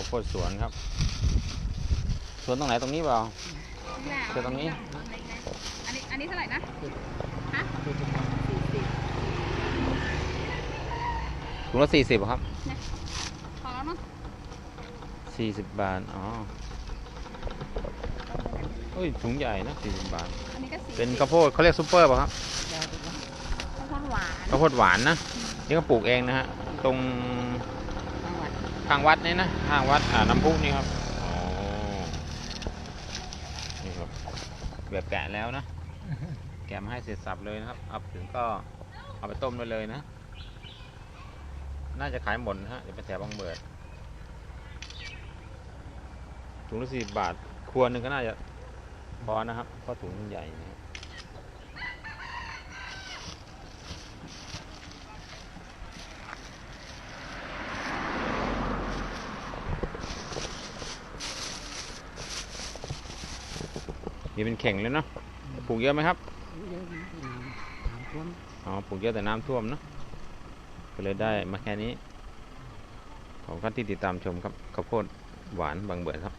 ข้าวโพดสวนครับ สวนตรงไหนตรงนี้เปล่าเจอตรงนี้ อันนี้ อันนี้เท่าไหร่นะฮะคือจะมาสี่สิบถุงละสี่สิบครับพอแล้วเนาะสี่สิบบาท อ๋อเอ้ยถุงใหญ่นะสี่สิบบาทอันนี้ก็สี่เป็นข้าวโพดเขาเรียกซุปเปอร์ป่ะครับยาวไปนะข้าวโพดหวานข้าวโพดหวานนะนี่ก็ปลูกเองนะฮะ ตรงจังหวัด ข้างวัดนี่นะข้างวัดอ่าน้ำพุนี่ครับนี่ครับแบบแกะแล้วนะ แกะมาให้เสร็จสับเลยนะครับเอาถึงก็เอาไปต้มได้เลยนะ น่าจะขายหมดนะฮะเดี๋ยวไปแถวบางเบิดถุงละสี่บาทครัวหนึ่งก็น่าจะพอนะครับเพราะถุงมันใหญ่นะครับ นี่เป็นเข่งเลยเนาะปลูกเยอะไหมครับเยอะนะน้ำน้ำท่วมอ๋อปลูกเยอะแต่น้ำท่วมเนอะก็เลยได้มาแค่นี้ขอบคุณที่ติดตามชมครับข้าวโพดหวานบางเบิดครับ